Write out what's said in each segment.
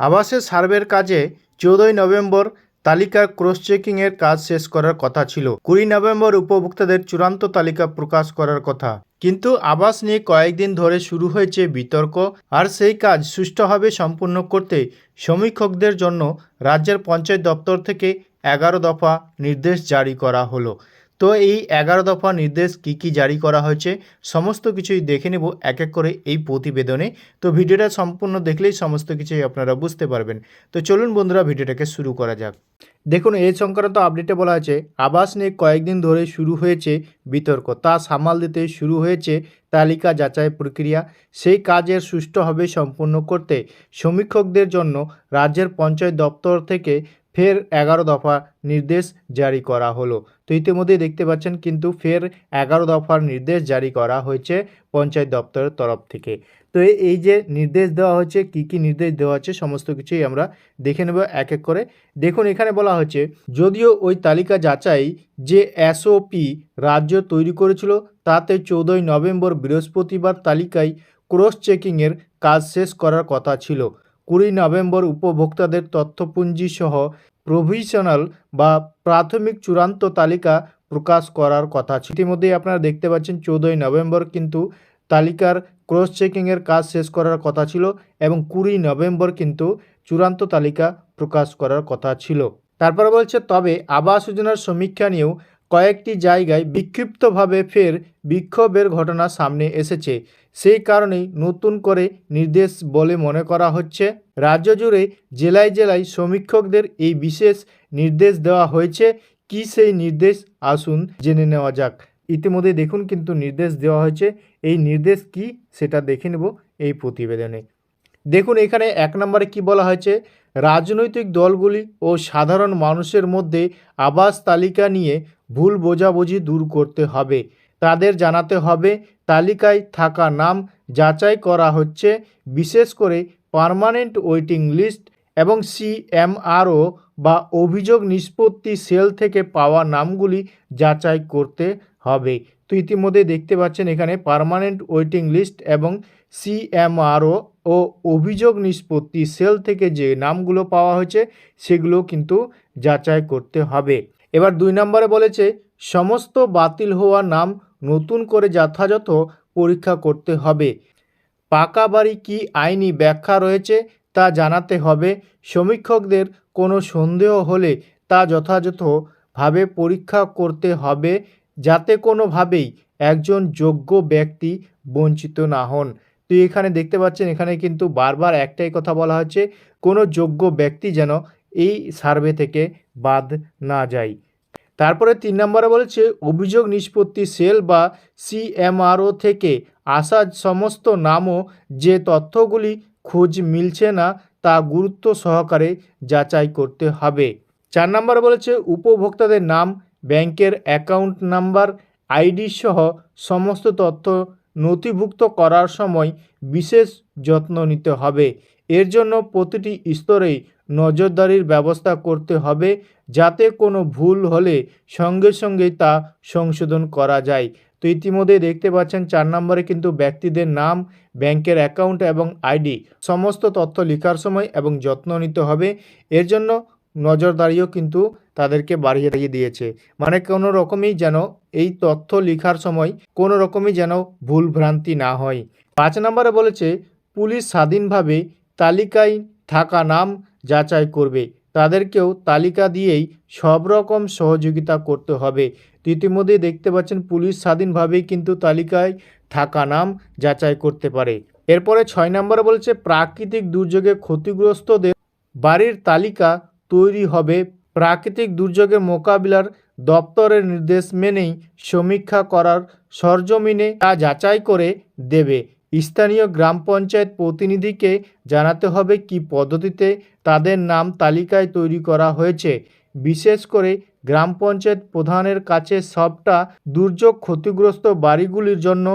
আবাসের সার্ভের কাজে চৌদ্দই নভেম্বর তালিকার ক্রস চেকিংয়ের কাজ শেষ করার কথা ছিল। কুড়ি নভেম্বর উপভোক্তাদের চূড়ান্ত তালিকা প্রকাশ করার কথা। কিন্তু আবাস নিয়ে কয়েকদিন ধরে শুরু হয়েছে বিতর্ক, আর সেই কাজ সুষ্ঠুভাবে সম্পূর্ণ করতে সমীক্ষকদের জন্য রাজ্যের পঞ্চায়েত দপ্তর থেকে এগারো দফা নির্দেশ জারি করা হলো। তো এই এগারো দফা নির্দেশ কি কি জারি করা হয়েছে, সমস্ত কিছুই দেখে নেব এক এক করে এই প্রতিবেদনে। তো ভিডিওটা সম্পূর্ণ দেখলেই সমস্ত কিছুই আপনারা বুঝতে পারবেন। তো চলুন বন্ধুরা, ভিডিওটাকে শুরু করা যাক। দেখুন এই সংক্রান্ত আপডেটে বলা আছে, আবাস নিয়ে কয়েকদিন ধরে শুরু হয়েছে বিতর্ক। তা সামাল দিতে শুরু হয়েছে তালিকা যাচাই প্রক্রিয়া। সেই কাজের সুষ্ঠুভাবে সম্পূর্ণ করতে। সমীক্ষকদের জন্য রাজ্যের পঞ্চায়েত দপ্তর থেকে ফের এগারো দফা নির্দেশ জারি করা হলো। তো ইতিমধ্যেই দেখতে পাচ্ছেন কিন্তু ফের এগারো দফার নির্দেশ জারি করা হয়েছে পঞ্চায়েত দপ্তরের তরফ থেকে। তো এই- যে নির্দেশ দেওয়া হয়েছে, কি কি নির্দেশ দেওয়া হচ্ছে সমস্ত কিছুই আমরা দেখে নেব এক এক করে। দেখুন, এখানে বলা হচ্ছে যদিও ওই তালিকা যাচাই যে এসওপি রাজ্য তৈরি করেছিল, তাতে চৌদ্দই নভেম্বর বৃহস্পতিবার তালিকায় ক্রস চেকিংয়ের কাজ শেষ করার কথা ছিল। কুড়ি নভেম্বর উপভোক্তাদের তথ্যপুঞ্জি সহ প্রভিশনাল বা প্রাথমিক চূড়ান্ত তালিকা প্রকাশ করার কথা ছিল। ইতিমধ্যেই আপনারা দেখতে পাচ্ছেন চৌদ্দই নভেম্বর কিন্তু তালিকার ক্রস চেকিংয়ের কাজ শেষ করার কথা ছিল এবং কুড়ি নভেম্বর কিন্তু চূড়ান্ত তালিকা প্রকাশ করার কথা ছিল। তারপরে বলছে, তবে আবাস যোজনার সমীক্ষা নিয়েও কয়েকটি জায়গায় বিক্ষিপ্তভাবে ফের বিক্ষোভের ঘটনা সামনে এসেছে। সেই কারণেই নতুন করে নির্দেশ বলে মনে করা হচ্ছে। রাজ্য জুড়ে জেলায় জেলায় সমীক্ষকদের এই বিশেষ নির্দেশ দেওয়া হয়েছে। কি সেই নির্দেশ? আসুন জেনে নেওয়া যাক। ইতিমধ্যে দেখুন কিন্তু নির্দেশ দেওয়া হয়েছে। এই নির্দেশ কি? সেটা দেখে নেব এই প্রতিবেদনে। দেখুন, এখানে এক নম্বরে কি বলা হয়েছে? রাজনৈতিক দলগুলি ও সাধারণ মানুষের মধ্যে আবাস তালিকা নিয়ে ভুল বোঝাবুঝি দূর করতে হবে। তাদের জানাতে হবে তালিকায় থাকা নাম যাচাই করা হচ্ছে, বিশেষ করে পার্মানেন্ট ওয়েটিং লিস্ট এবং সিএমআরও বা অভিযোগ নিষ্পত্তি সেল থেকে পাওয়া নামগুলি যাচাই করতে হবে। তো ইতিমধ্যে দেখতে পাচ্ছেন এখানে পার্মানেন্ট ওয়েটিং লিস্ট এবং সিএমআরও ও অভিযোগ নিষ্পত্তি সেল থেকে যে নামগুলো পাওয়া হয়েছে সেগুলো কিন্তু যাচাই করতে হবে। এবার দুই নম্বরে বলেছে, সমস্ত বাতিল হওয়া নাম নতুন করে যথাযথ পরীক্ষা করতে হবে। পাকা বাড়ি কি আইনি ব্যাখ্যা রয়েছে তা জানাতে হবে। সমীক্ষকদের কোনো সন্দেহ হলে তা যথাযথভাবে পরীক্ষা করতে হবে যাতে কোনোভাবেই একজন যোগ্য ব্যক্তি বঞ্চিত না হন। তো এখানে দেখতে পাচ্ছেন, এখানে কিন্তু বারবার একটাই কথা বলা হচ্ছে কোনো যোগ্য ব্যক্তি যেন এই সার্ভে থেকে বাদ না যায়। তারপরে তিন নম্বরে বলেছে, অভিযোগ নিষ্পত্তি, সেল বা সিএমআরও থেকে আসা সমস্ত নামও যে তথ্যগুলি খোঁজ মিলছে না, তা গুরুত্ব সহকারে যাচাই করতে হবে। চার নম্বরে বলেছে, উপভোক্তাদের নাম, ব্যাংকের অ্যাকাউন্ট নাম্বার, আইডি সহ সমস্ত তথ্য নথিভুক্ত করার সময় বিশেষ যত্ন নিতে হবে। এর জন্য প্রতিটি স্তরেই নজরদারির ব্যবস্থা করতে হবে যাতে কোনো ভুল হলে সঙ্গে সঙ্গেই তা সংশোধন করা যায়। তো ইতিমধ্যে দেখতে পাচ্ছেন চার নম্বরে কিন্তু ব্যক্তিদের নাম, ব্যাংকের অ্যাকাউন্ট এবং আইডি সমস্ত তথ্য লেখার সময় এবং যত্ন নিতে হবে। এর জন্য নজরদারিও কিন্তু তাদেরকে বাড়িয়ে দিয়ে দিয়েছে। মানে কোনো রকমই যেন এই তথ্য লেখার সময় কোনো রকমই যেন ভুল ভ্রান্তি না হয়। পাঁচ নম্বরে বলেছে, পুলিশ স্বাধীনভাবে তালিকায় থাকা নাম যাচাই করবে। তাদেরকেও তালিকা দিয়েই সব রকম সহযোগিতা করতে হবে। তো ইতিমধ্যেই দেখতে পাচ্ছেন, পুলিশ স্বাধীনভাবেই কিন্তু তালিকায় থাকা নাম যাচাই করতে পারে। এরপরে ছয় নম্বরে বলছে, প্রাকৃতিক দুর্যোগে ক্ষতিগ্রস্তদের বাড়ির তালিকা তৈরি হবে। প্রাকৃতিক দুর্যোগের মোকাবিলার দপ্তরের নির্দেশ মেনেই সমীক্ষা করার সরজমিনে তা যাচাই করে দেবে। স্থানীয় গ্রাম পঞ্চায়েত প্রতিনিধিকে জানাতে হবে কি পদ্ধতিতে তাদের নাম তালিকায় তৈরি করা হয়েছে। বিশেষ করে গ্রাম পঞ্চায়েত প্রধানের কাছে সবটা দুর্যোগ ক্ষতিগ্রস্ত বাড়িগুলির জন্য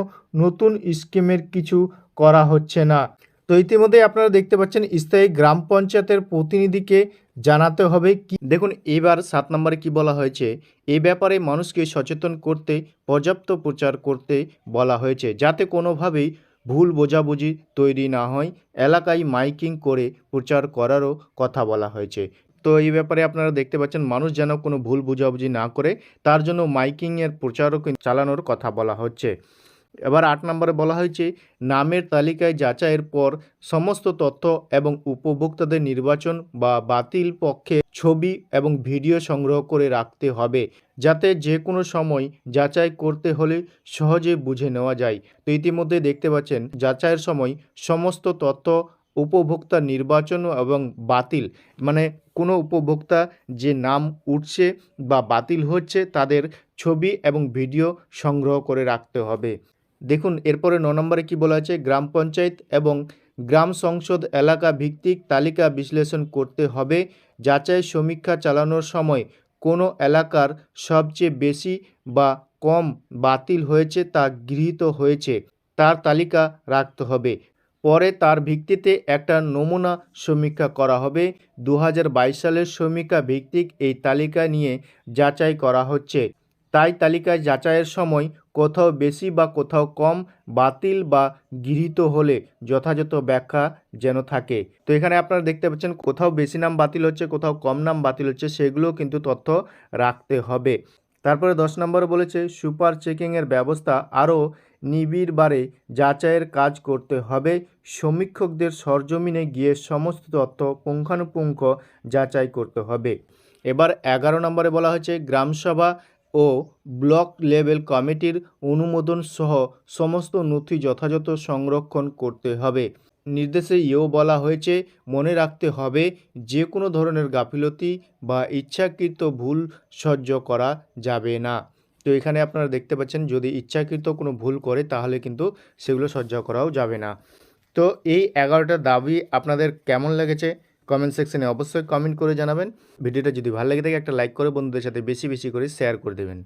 নতুন স্কিমের কিছু করা হচ্ছে না। তো ইতিমধ্যেই আপনারা দেখতে পাচ্ছেন, স্থায়ী গ্রাম পঞ্চায়েতের প্রতিনিধিকে জানাতে হবে কি দেখুন, এবার সাত নম্বরে কি বলা হয়েছে এই ব্যাপারে মানুষকে সচেতন করতে, পর্যাপ্ত প্রচার করতে বলা হয়েছে। যাতে কোনোভাবেই ভুল বোঝাবুঝি তৈরি না হয়, এলাকায় মাইকিং করে প্রচার করারও কথা বলা হয়েছে। তো এই ব্যাপারে আপনারা দেখতে পাচ্ছেন, মানুষ যেন কোনো ভুল বোঝাবুঝি না করে, তার জন্য মাইকিংয়ের প্রচারও চালানোর কথা বলা হচ্ছে। এবার আট নম্বরে বলা হয়েছে, নামের তালিকায় যাচাইয়ের পর সমস্ত তথ্য এবং উপভোক্তাদের নির্বাচন বা বাতিল পক্ষে ছবি এবং ভিডিও সংগ্রহ করে রাখতে হবে, যাতে যে কোনো সময় যাচাই করতে হলে সহজে বুঝে নেওয়া যায়। তো ইতিমধ্যে দেখতে পাচ্ছেন, যাচাইয়ের সময় সমস্ত তথ্য, উপভোক্তা নির্বাচন এবং বাতিল মানে কোনো উপভোক্তা যে নাম উঠছে বা বাতিল হচ্ছে তাদের ছবি এবং ভিডিও সংগ্রহ করে রাখতে হবে। দেখুন, এরপরে ন নম্বরে কী বলা আছে? গ্রাম পঞ্চায়েত এবং গ্রাম সংসদ এলাকা ভিত্তিক তালিকা বিশ্লেষণ করতে হবে। যাচাই সমীক্ষা চালানোর সময় কোনো এলাকার সবচেয়ে বেশি বা কম বাতিল হয়েছে তা গৃহীত হয়েছে, তার তালিকা রাখতে হবে। পরে তার ভিত্তিতে একটা নমুনা সমীক্ষা করা হবে। দু হাজার বাইশ সালের সমীক্ষা ভিত্তিক এই তালিকা নিয়ে যাচাই করা হচ্ছে। তাই তালিকায় যাচাইয়ের সময় কোথাও বেশি বা কোথাও কম বাতিল বা গৃহীত হলে যথাযথ ব্যাখ্যা যেন থাকে। তো এখানে আপনারা দেখতে পাচ্ছেন কোথাও বেশি নাম বাতিল হচ্ছে, কোথাও কম নাম বাতিল হচ্ছে সেগুলো কিন্তু তথ্য রাখতে হবে। তারপরে দশ নম্বরে বলেছে, সুপার চেকিংয়ের ব্যবস্থা আরও নিবিড়বারে যাচাইয়ের কাজ করতে হবে। সমীক্ষকদের সরজমিনে গিয়ে সমস্ত তথ্য পুঙ্খানুপুঙ্খ যাচাই করতে হবে। এবার এগারো নম্বরে বলা হয়েছে, গ্রামসভা ও ব্লক লেভেল কমিটির অনুমোদন সহ সমস্ত নথি যথাযথ সংরক্ষণ করতে হবে। নির্দেশে এও বলা হয়েছে, মনে রাখতে হবে যে কোনো ধরনের গাফিলতি বা ইচ্ছাকৃত ভুল সহ্য করা যাবে না। তো এখানে আপনারা দেখতে পাচ্ছেন, যদি ইচ্ছাকৃত কোনো ভুল করে, তাহলে কিন্তু সেগুলো সহ্য করাও যাবে না। তো এই এগারোটা দাবি আপনাদের কেমন লেগেছে? কমেন্ট সেকশনে অবশ্যই কমেন্ট করে জানাবেন। ভিডিওটা যদি ভালো লেগে থাকে, একটা লাইক করে বন্ধুদের সাথে বেশি বেশি করে শেয়ার করে দেবেন।